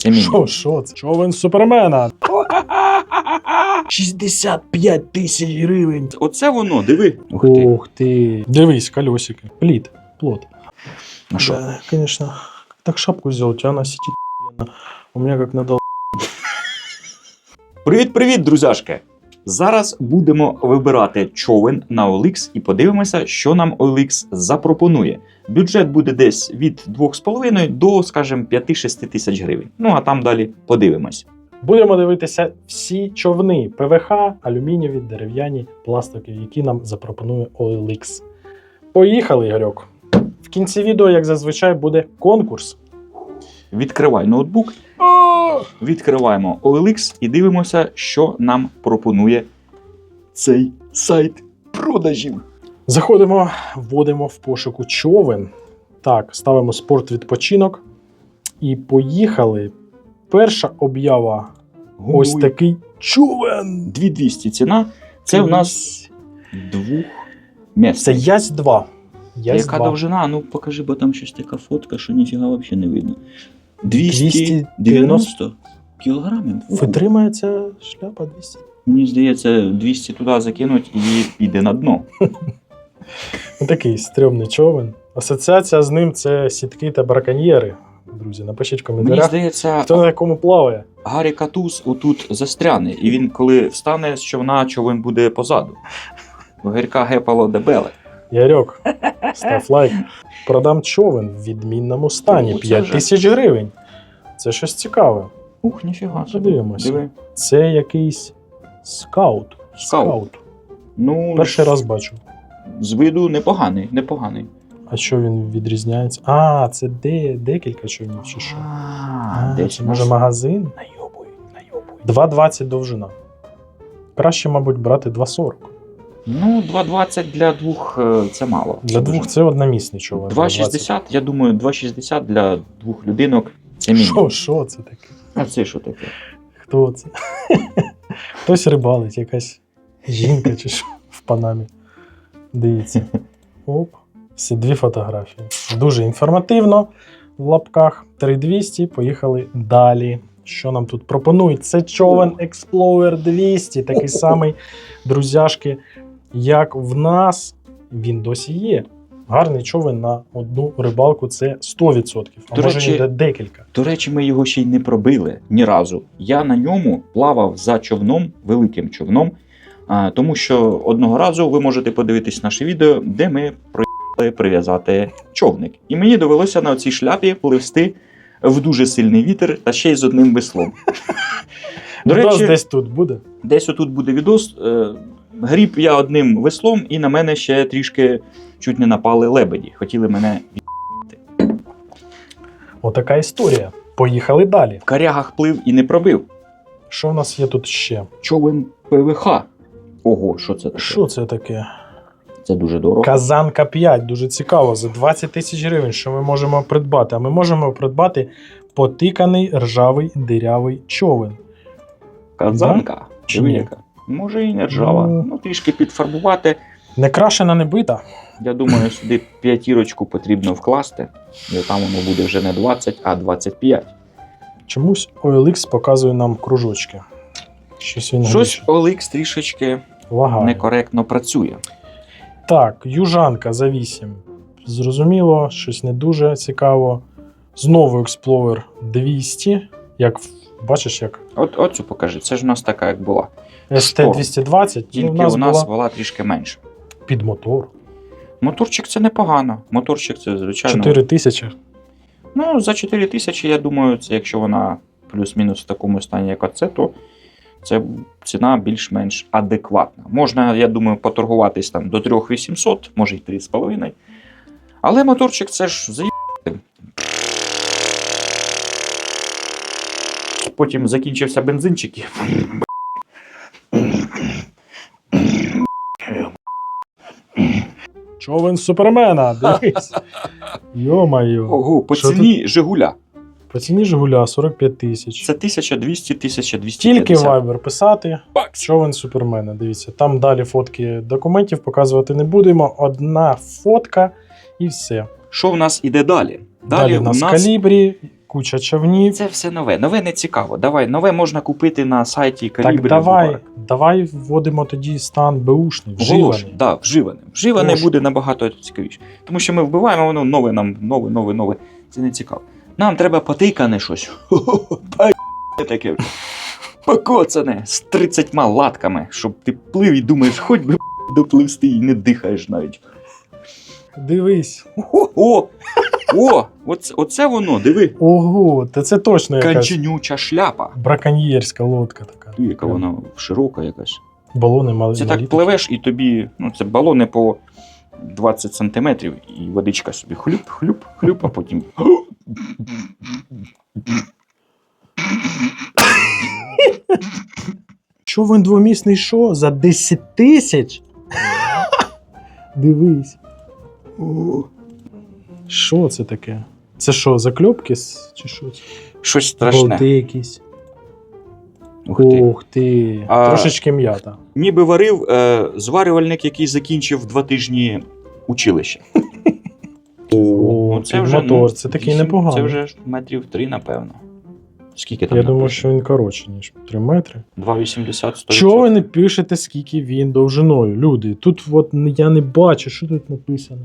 Що, що це? Човен супермена. 65 тисяч гривень. Оце воно, диви. Ух ти. Ух ти. Дивись, колесики. Пліт. Плот. Ну що? Да, конечно. Так шапку взял, у тебя она сидит. У меня как надо. Привіт-привіт, друзяшки! Зараз будемо вибирати човен на OLX і подивимося, що нам OLX запропонує. Бюджет буде десь від 2,5 до, скажімо, 5-6 тисяч гривень. Ну а там далі подивимось. Будемо дивитися всі човни ПВХ, алюмінієві, дерев'яні, пластикові, які нам запропонує OLX. Поїхали, Ігорьок. В кінці відео, як зазвичай, буде конкурс. Відкривай ноутбук, відкриваємо OLX і дивимося, що нам пропонує цей сайт продажів. Заходимо, вводимо в пошуку човен. Так, ставимо спорт відпочинок. І поїхали. Перша об'ява. Ось такий човен. 2200 ціна. Це в нас двох місць. Це Ясь 2. Ясь Яка 2. довжина? Ну покажи, бо там щось така фотка, що ніфіга взагалі не видно. 290 290 кілограмів. Витримається шляпа 200. Мені здається, 200 туди закинуть і піде на дно. Ну, Такий стрьомний човен. Асоціація з ним це сітки та браконьєри. Друзі, напишіть в Мені здається, хто на якому плаває. Гаррі Катус отут застряне, і він, коли встане з човна, човен буде позаду. Гірка гепало дебеле. Ярьок, став лайк. Продам човен в відмінному стані. Ну, 5 тисяч гривень. Це щось цікаве. Ух, ніфіга. Подивимося. Диви. Це якийсь скаут. Скаут. Ну, Перший раз бачу. з виду непоганий, непоганий. А що він відрізняється? А, це де, декілька човнів чи що? А, А, це може нас- магазин? Найобуй, найобуй. 2,20 довжина. Краще, мабуть, брати 2,40. Ну, 2,20 для двох е, це мало. Для двох це одномісний човен. 2,60, я думаю, 2,60 для двох людинок це мінімум. Що, що це таке? А це що таке? Хто це? Хтось рибалить, якась жінка чи що в панамі. Дивіться. Оп. Всі дві фотографії. Дуже інформативно в лапках. 3200. Поїхали далі. Що нам тут пропонують? Це човен Explorer 200, такий самий, друзяшки, як в нас. Він досі є. Гарний човен на одну рибалку це 100%. А До може речі, йде декілька. До речі, ми його ще й не пробили ні разу. Я на ньому плавав за човном, великим човном, а, тому що одного разу ви можете подивитись наше відео, де ми проїхали прив'язати човник. І мені довелося на цій шляпі пливсти в дуже сильний вітер та ще й з одним веслом. До речі, десь тут буде. десь отут буде відос. Гріб я одним веслом, і на мене ще трішки чуть не напали лебеді. Хотіли мене Отака історія. Поїхали далі. в карягах плив і не пробив. Що в нас є тут ще? Човен ПВХ. Ого, що це таке? Що це таке? Це дуже дорого. Казанка 5, дуже цікаво. За 20 тисяч гривень, що ми можемо придбати? А ми можемо придбати потиканий ржавий дирявий човен. Казанка. Чи ні? Може і не ржава. Ну. Ну, трішки підфарбувати. Не крашена, не бита. Я думаю, сюди п'ятірочку потрібно вкласти. І там воно буде вже не 20, а 25. Чомусь OLX показує нам кружочки. Щось він Щось. OLX трішечки лагає. некоректно працює. Так, южанка за 8. Зрозуміло, щось не дуже цікаво. Знову Explorer 200. Як бачиш, як От оцю покажи. Це ж у нас така, як була. ST220, Тільки ну, в нас у нас була була трішки менше. під мотор. Моторчик це непогано. Моторчик це, звичайно. 4 тисячі. Ну, за 4 тисячі, я думаю, це якщо вона плюс-мінус в такому стані, як оце, то це ціна більш-менш адекватна. Можна, я думаю, поторгуватись там до 3800, може й 3,5. Але моторчик це ж заїбати. Потім закінчився бензинчик і Човен Супермена, дивись. Йо-моє. ого, по Що ціні Жигуля. По ціні Жигуля 45 тисяч. Це 1200 1250 Тільки Viber писати. Човен Супермена. Дивіться, там далі фотки документів показувати не будемо. Одна фотка і все. Що в нас іде далі? Далі, у в нас калібрі, куча човнів. Це все нове. Нове не цікаво. Давай, нове можна купити на сайті. Так, давай, давай вводимо тоді стан Бушний, Вживане. вживаний. Да, вживане. Вживане буде набагато цікавіше. Тому що ми вбиваємо, воно нове нам, нове, нове, нове. Це не цікаво. Нам треба потикане щось. Таке. Покоцане з 30 латками, щоб ти плив і думаєш, хоч би допливсти і не дихаєш навіть. Дивись. О, о, оце, оце воно, диви. Ого, та це точно якась Канченюча шляпа. браконьєрська лодка така. Ту, яка вона широка якась. Балони мали. Це так пливеш, і тобі, ну це балони по 20 сантиметрів, і водичка собі хлюп, хлюп, хлюп, а потім. Човен двомісний що? За 10 тисяч? Дивись. Що це таке? Це що, закльопки с- чи що? це? Щось страшне. Болти якісь. Ух ти. Ух ти. А- Трошечки м'ята. Ніби варив е, зварювальник, який закінчив два тижні училища. О, це під мотор, це такий вісім- непоганий. Це вже ж метрів три, напевно. Скільки там? Я думаю, що він коротше, ніж 3 метри. 2,80 100%. Чого ви не пишете, скільки він довжиною? Люди, тут от я не бачу, що тут написано.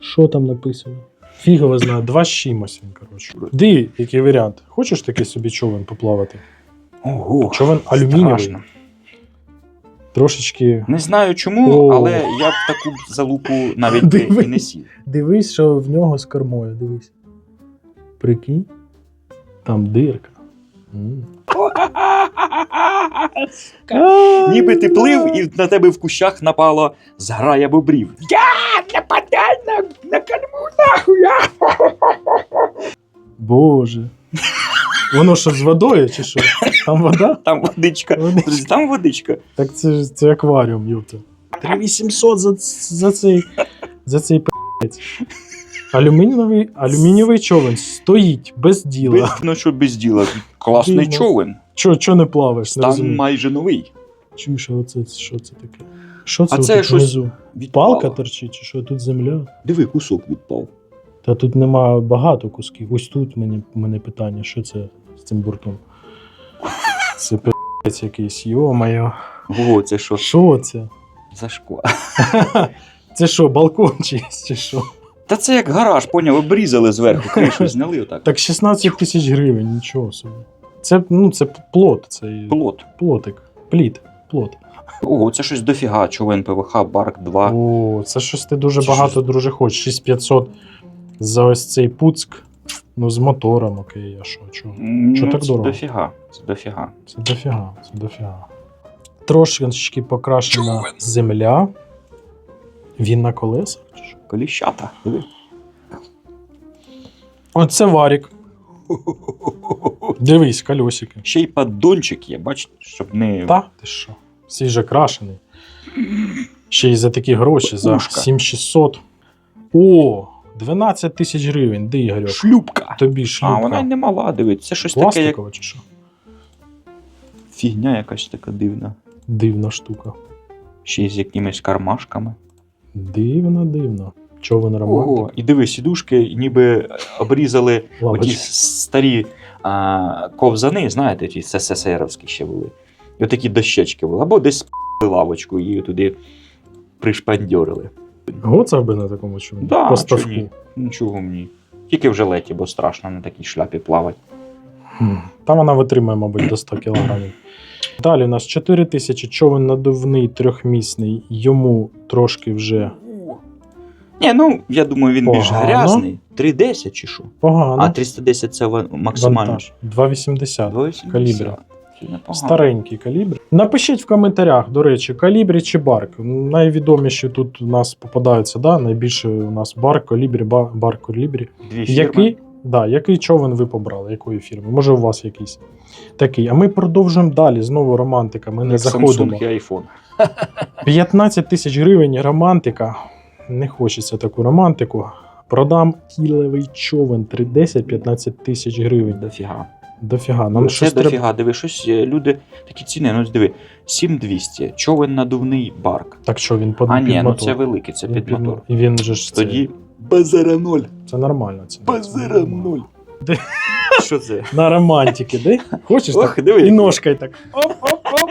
Що там написано? Фігово знає, два з чимось він, коротше. Ди, який варіант. Хочеш такий собі човен поплавати? Ого, Човен алюмінієвий, страшно. трошечки. Не знаю чому, О. але я б таку залупу навіть би і не сів. Дивись, що в нього з кормою, дивись. Прикинь. Там дирка. М. Ніби ти плив і на тебе в кущах напало зграя бобрів. Я нападай на, на нахуй! Боже. Воно що з водою, чи що? Там вода? Там водичка. Водичка. Друзі, Там водичка. Так це ж це акваріум, юпта. 3800 за, за цей за цей п***ець. Алюмінієвий, алюмінієвий човен стоїть без діла. Без, ну що без діла. Класний Дивно. човен. Чо, чо не плаваєш? Не Там розумію. майже новий. Чуєш, а оце що це таке? Що це, А це щось внизу? Відпало. Палка торчить, чи що тут земля? Диви, кусок відпав. Та тут нема багато кусків. Ось тут мені, мене питання, що це з цим бортом? Це п***ець якийсь, йо-моє. Ого, це що? Що це? За шкла. Це що, балкон чийсь, чи що? Та це як гараж, поняв, обрізали зверху, кришу зняли отак. Так 16 тисяч гривень, нічого собі. Це, ну, це плот, це Плот. плотик. Пліт, плот. Ого, це щось дофіга, човен ПВХ, Барк 2. О, це щось ти дуже Це багато, щось- друже, хочеш. 6500 за ось цей пуцк. Ну, з мотором, окей, а що, чого? Ну, так це дорого? дофіга. Це дофіга. Це дофіга, це дофіга. Трошечки покрашена земля. Він на колесах? Коліщата. Оце варік. Дивись, колесики. Ще й поддончик є, бачите, щоб не. Та, ти що? Свіже крашений. Ще й за такі гроші, за Ушка. 7600. О, 12 тисяч гривень, де Ігорьок? Шлюпка. Тобі А, шлюпка. вона й не мала, дивись. Це щось таке, як Пластикова чи що? фігня якась така дивна. Дивна штука. Ще й з якимись кармашками. Дивна, дивна. Човен романтик. Ого, і диви, сідушки ніби обрізали оті старі а, ковзани, знаєте, ті СССРовські ще були. І отакі дощечки були. Або десь лавочку її туди пришпандьорили. Гоцав би на такому човні? Да, По чого ні? Нічого мені. Тільки в жилеті, бо страшно на такій шляпі плавати. Хм. Там вона витримує, мабуть, до 100 кілограмів. Далі у нас 4 тисячі човен надувний трьохмісний, йому трошки вже Ні, ну я думаю, він більш Погано. грязний. 310 чи що? погано. А 310 це ва- максимально. Вантаж. 2,80. 280. Калібра. Це непогано. Старенький калібр. Напишіть в коментарях, до речі, калібрі чи барк. Найвідоміші тут у нас попадаються, да? найбільше у нас барк, калібрі, ба- барк, калібрі. Дві фірми. Який, да, який човен ви побрали, якої фірми? Може, у вас якийсь такий. А ми продовжуємо далі. Знову романтика. Ми не Як заходимо. Samsung і iPhone. 15 тисяч гривень романтика. Не хочеться таку романтику. Продам кілевий човен 310 15 тисяч гривень. Дофіга. Дофіга. Нам Ну, щось це треба. Диви, щось е, люди такі ціни. Ну, диви, 7200, човен надувний барк. Так що він під, А під ні, ну це великий, це Він під мотор. І він же ж це, Тоді базара ноль. це нормально. Це, Базара ноль. Що це? На романтики, де? Хочеш так? Ох, диви. І ножкою так. Оп-оп-оп.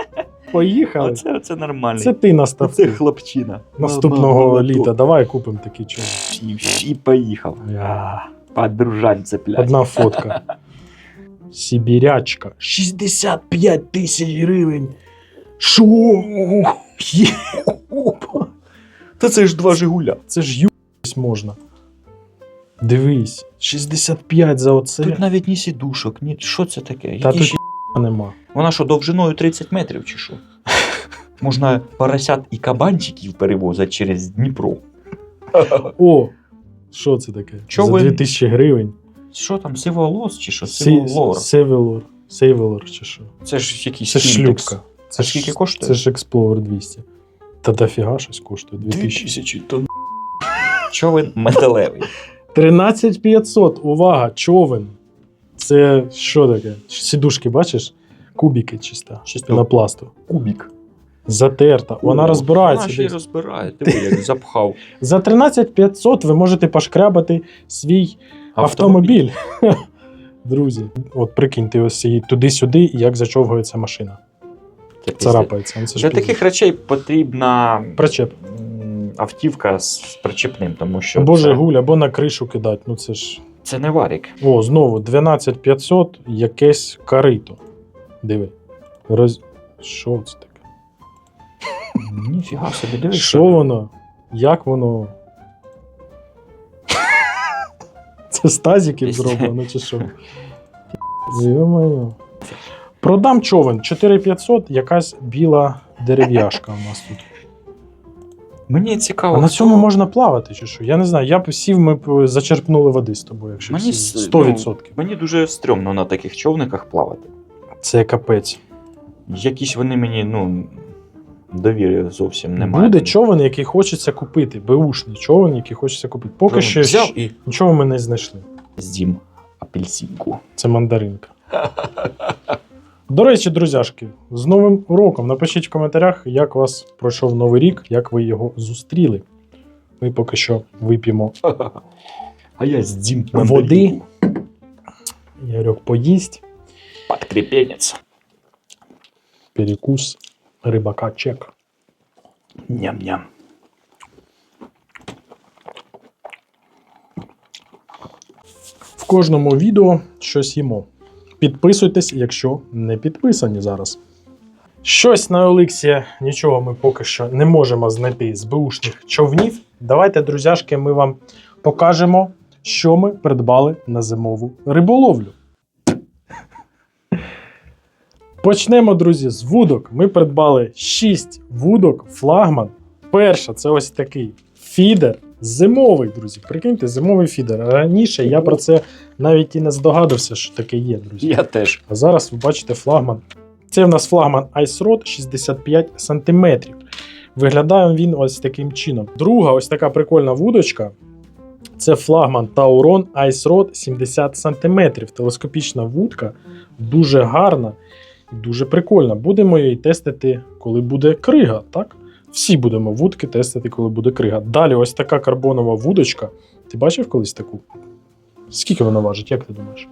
Поїхали. Оце, оце нормально. Це ти настав Це хлопчина. наступного літа. Давай купимо такі чого. І, і поїхав. Подружань цеплять. Одна фотка. Сибірячка. 65 тисяч гривень. Шо? Та це ж два Жигуля. Це ж юсь можна. Дивись, 65 за оце. Тут навіть ні сідушок, ні. Що це таке? Та Які тут ще- нема. Вона що, довжиною 30 метрів чи що? Можна поросят і кабанчиків перевозити через Дніпро. О! Що це таке? Човен. За 2000 гривень. Що там, сиволос чи що? Сиволор. Севелор. Сейвелор чи що? Це ж якийсь Це ж шлюпка. Це скільки коштує? Це ж Explorer 200. Та дофіга щось коштує. 2000. 2000 тонн. Човен металевий. 13500, увага, човен. Це що таке? Сідушки, бачиш? Кубики чисто. З пінопласту. Кубік. Затерта. Вона розбирається. Вона ще й десь. розбирає. Диви, як запхав. За 13500 ви можете пошкрябати свій автомобіль. Друзі, от прикиньте, ось її туди-сюди, і як зачовгується машина. Це. Царапається. Ну, Це Для таких речей потрібна Причеп. автівка з причепним, тому що Або це, Жигуль, або на кришу кидати. Ну це ж. Це не варік. О, знову 12500, якесь карито. Диви. Роз... Що це таке? Ніфіга собі, дивись. Що воно? Як воно? Це Пізде. зроблено, чи що? Йо-моє. Продам човен 4500, якась біла дерев'яшка у нас тут. Мені цікаво. А на хто- цьому можна плавати, чи що? Я не знаю. Я б сів, ми б зачерпнули води з тобою, якщо Мені всі. 100%. Мені дуже стрьомно на таких човниках плавати. Це капець. Якісь вони мені, ну, довіри зовсім немає. Буде човен, який хочеться купити. Беушний човен, який хочеться купити. Поки Ну, що взяв і нічого ми не знайшли. з'їм апельсинку. Це мандаринка. До речі, друзяшки, з новим роком. Напишіть в коментарях, як вас пройшов новий рік, як ви його зустріли. Ми поки що вип'ємо А я з'їм води. Ярок поїсть, Подкрепенець. перекус, рибака чек. Ням-ням. В кожному відео щось їмо. Підписуйтесь, якщо не підписані зараз. Щось на Олексія, нічого ми поки що не можемо знайти з беушних човнів. Давайте, друзяшки, ми вам покажемо, що ми придбали на зимову риболовлю. Почнемо, друзі, з вудок. Ми придбали 6 вудок флагман. Перша це ось такий фідер. Зимовий, друзі. Прикиньте, зимовий фідер. Раніше я про це навіть і не здогадався, що таке є, друзі. Я теж. А зараз ви бачите флагман. Це в нас флагман Ice Rod 65 см. Виглядає він ось таким чином. Друга, ось така прикольна вудочка. Це флагман Tauron Ice Rod 70 см. Телескопічна вудка, дуже гарна і дуже прикольна. Будемо її тестити, коли буде крига, так? Всі будемо вудки тестити, коли буде крига. Далі ось така карбонова вудочка. Ти бачив колись таку? Скільки вона важить, як ти думаєш?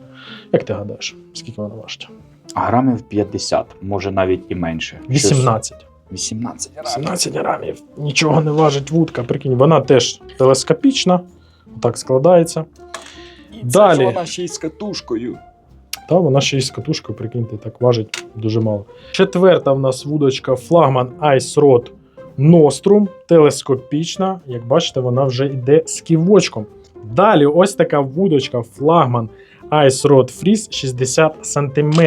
Як ти гадаєш, скільки вона важить? Грамів 50, може навіть і менше. 18. 18 грамів. 18 грамів. Нічого не важить вудка. Прикинь, вона теж телескопічна. Так складається. І Далі. Це ж вона ще й з катушкою. Та вона ще й з катушкою, прикиньте, так важить дуже мало. Четверта в нас вудочка флагман Ice Rod Nostrum. Телескопічна. Як бачите, вона вже йде з ківочком. Далі ось така вудочка флагман Ice Rod Freeze 60 см.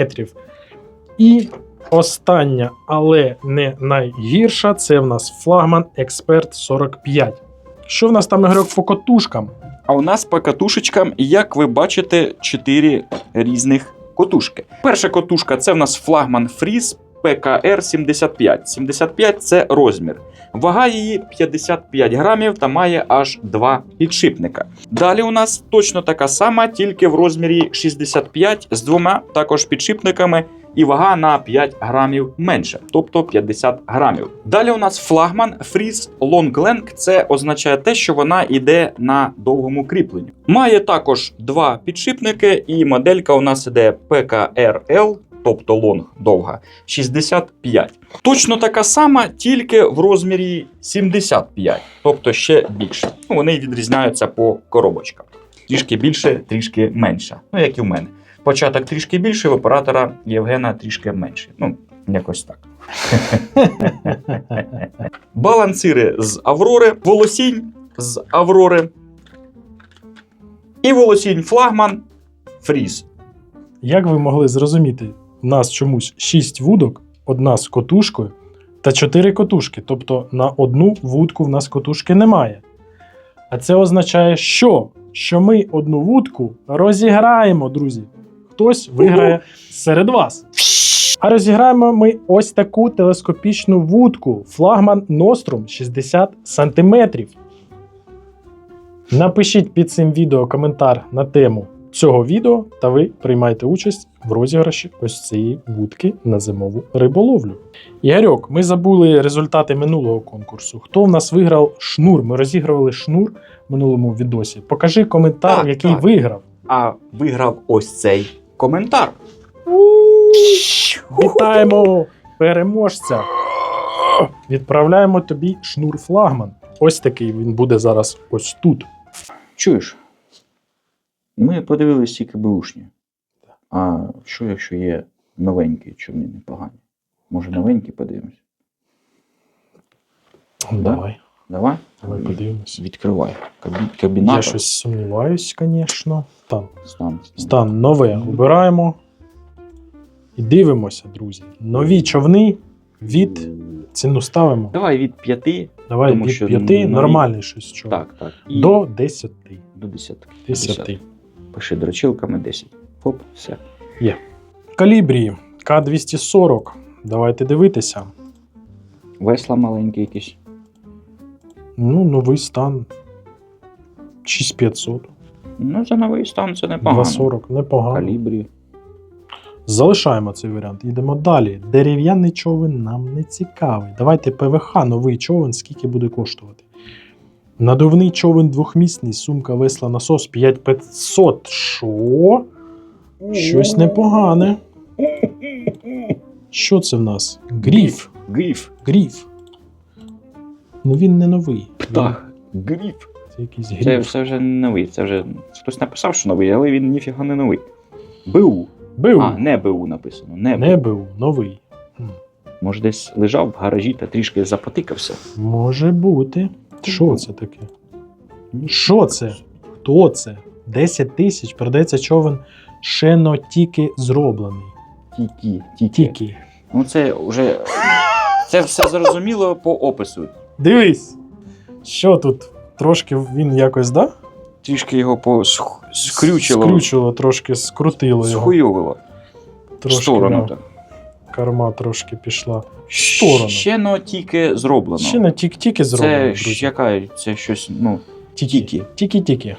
І остання, але не найгірша, це в нас флагман Expert 45. Що в нас там ігрок по котушкам? А у нас по катушечкам, як ви бачите, 4 різних котушки. Перша котушка це в нас флагман Фріз ПКР 75. 75 це розмір. Вага її 55 грамів та має аж два підшипника. Далі у нас точно така сама, тільки в розмірі 65 з двома також підшипниками і вага на 5 грамів менше, тобто 50 грамів. Далі у нас флагман Freeze Long Length. Це означає те, що вона йде на довгому кріпленні. Має також два підшипники, і моделька у нас іде PKRL, тобто лонг довга, 65. Точно така сама, тільки в розмірі 75, тобто ще більше. Ну, вони відрізняються по коробочкам. Трішки більше, трішки менше. Ну, як і в мене. Початок трішки більше, в оператора Євгена трішки менше. Ну, якось так. Балансири з Аврори, волосінь з Аврори. І волосінь флагман Фріз. Як ви могли зрозуміти, у нас чомусь 6 вудок, одна з котушкою та 4 котушки. Тобто на одну вудку в нас котушки немає. А це означає, що? Що ми одну вудку розіграємо, друзі. Хтось виграє серед вас. А розіграємо ми ось таку телескопічну вудку флагман Nostrum 60 см. Напишіть під цим відео коментар на тему цього відео, та ви приймаєте участь в розіграші ось цієї вудки на зимову риболовлю. Ігорьок, ми забули результати минулого конкурсу. Хто в нас виграв шнур? Ми розігрували шнур в минулому відосі. Покажи коментар, Так, який так. виграв. А виграв ось цей коментар. Вітаємо переможця! Відправляємо тобі шнур флагман. Ось такий він буде зараз ось тут. Чуєш? Ми подивились тільки беушні. А що, якщо є новенькі човни непогані? Може, новенькі подивимось? Давай, Давай? давай подивимось. Відкривай. Кабі... Кабінатор. Я щось сумніваюсь, звісно. Там. Стан. Стан нове обираємо. І дивимося, друзі. Нові човни від ціну ставимо. Давай від 5. Давай тому від 5, нові- нормальний щось човен. Так, так. І До 10. до 10. 10. Пиши дрочилками 10. Хоп, все. Калібрі К240. Давайте дивитися. Весла маленькі якісь. Ну, новий стан. 6500. Ну, за новий стан це непогано. 240. Непогано. Калібрі. Залишаємо цей варіант. Йдемо далі. Дерев'яний човен нам не цікавий. Давайте ПВХ, новий човен, скільки буде коштувати. Надувний човен двохмісний, сумка весла насос 5500. Що? Щось непогане. Що це в нас? Гріф. Гріф. Гріф. Ну він не новий. Птах. Гріф. Це якийсь гріф. це вже не новий. Це вже хтось написав, що новий, але він ніфіга не новий. БУ. Бив. А, не БУ написано. Не, Не бив, новий. Може, десь лежав в гаражі та трішки запотикався. Може бути. Що це таке? Що це? Хто це? 10 тисяч продається човен ще но тільки зроблений. Тільки, тільки. Ну це вже. Це все зрозуміло по опису. Дивись. Що тут? Трошки він якось, да? Трішки його по скрючило, Скрючило, трошки скрутило його. схуйовило. В Трошки, сторону. да, так. Карма трошки пішла. В сторону. Ще но тільки зроблено. Ще не тільки зроблено, це друзі. яка, це щось, ну, Тільки. Тільки-тільки.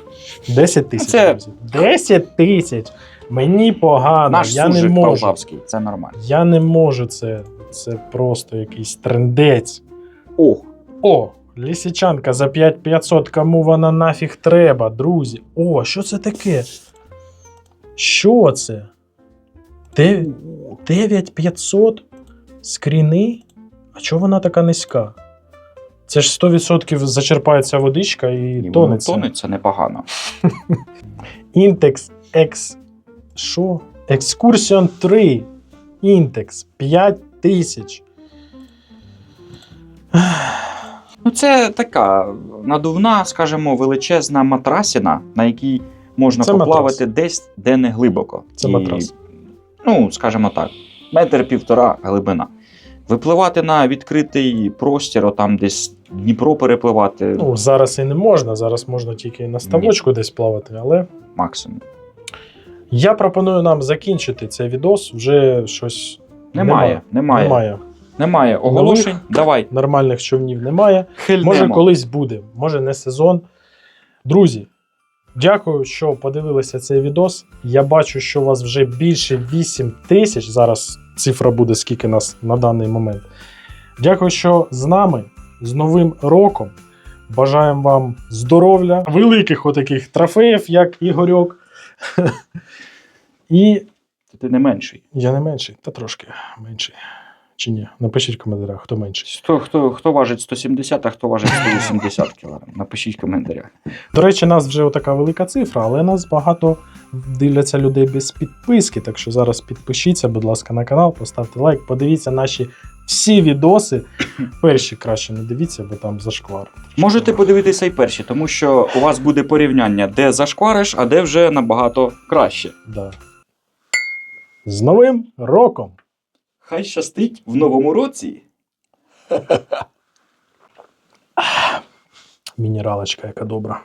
10 тисяч. Це- друзі. 10 тисяч. Мені погано. наш я не можу. полтавський, це нормально. Я не можу це. Це просто якийсь трендець. О, О, лісичанка за 5500, кому вона нафіг треба, друзі. О, що це таке? Що це? Де- 9500 скріни? А чого вона така низька? Це ж 100% зачерпається водичка і, і тонеться. тонеться непогано. Інтекс X. Що? Excursion 3. Інтекс 5000. Ну, це така надувна, скажімо, величезна матрасіна, на якій можна Це поплавати десь, де не глибоко. Це І, матрас. Ну, скажімо так, метр півтора глибина. Випливати на відкритий простір, отам десь Дніпро перепливати Ну, зараз і не можна, зараз можна тільки на ставочку десь плавати, але. максимум. Я пропоную нам закінчити цей відос. Вже щось Немає, немає, немає, немає. оголошень. Давай, Нормальних човнів немає. хильнемо. Може, колись буде, може не сезон. Друзі, дякую, що подивилися цей відос. Я бачу, що у вас вже більше 8 тисяч. Зараз цифра буде, скільки нас на даний момент. Дякую, що з нами. З Новим роком. Бажаємо вам здоров'я, великих отаких трофеїв, як Ігорьок. І Ти не менший. я не менший, та трошки менший. Чи ні? Напишіть в коментарях, хто менший. Хто, хто, хто важить 170, а хто важить 180 кг? Напишіть в коментарях. До речі, нас вже така велика цифра, але нас багато дивляться людей без підписки. Так що зараз підпишіться, будь ласка, на канал, поставте лайк, подивіться наші всі відоси. Перші краще не дивіться, бо там зашквар. Можете подивитися і перші, тому що у вас буде порівняння, де зашквариш, а де вже набагато краще. Да. З Новим роком! Хай щастить в новому році. Мінералочка, яка добра.